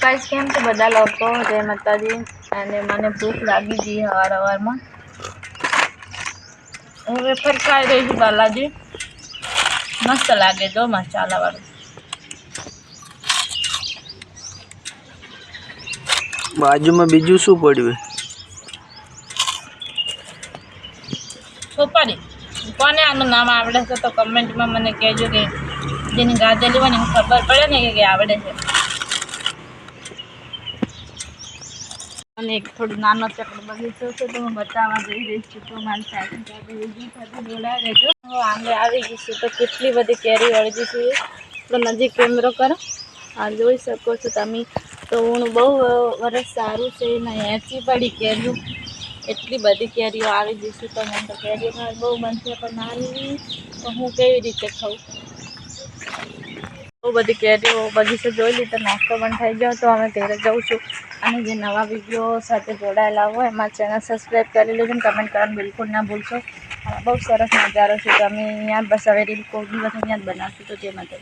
Guys કેમ છે બધા લોકો? જય માતાજી. અને મને ભૂખ લાગી ગઈ હવાર હવારમાં હું વેફર ખાઈ રહી છું બાલાજી. મસ્ત લાગે જો મસાલાવાળું બાજુમાં બીજું શું પડ્યું? સોપારી કોને આનું નામ આવડે છે તો કમેન્ટમાં મને કહેજો કે જેની ગાજર લેવાની ખબર પડે ને કે આવડે છે. અને એક થોડો નાનો ચકડો બગીચો છે, તો હું બતાવવા જઈ રહી છું. તો મારી સાથે જોડાઈ રહેજો. આંબે આવી ગઈ છે, તો કેટલી બધી કેરી વળગી છે તો નજીક કેમેરો કરો. આ જોઈ શકો છો તમે. તો હું બહુ વરસ સારું છે, ને એસી પડી કેરીઓ, એટલી બધી કેરીઓ આવી ગઈ છે. તો મને તો કેરીઓ બહુ છે, પણ નાની, તો હું કેવી રીતે ખાઉં? બહુ બધી કેરીઓ બગીચો જોઈ લીધો, નાસ્તો પણ થઈ ગયો તો અમે ઘરે જઉં છું. અને જે નવા વીડિયો સાથે જોડાયેલા હોય એમાં ચેનલ સબસ્ક્રાઈબ કરી લેજો ને કમેન્ટ કરવાનું બિલકુલ ના ભૂલશો. બહુ સરસ નજારો છે. તો અમે અહીંયા બસ હવે રીલ કોઈ દિવસ અહીંયા જ બનાવશું તો તે માટે.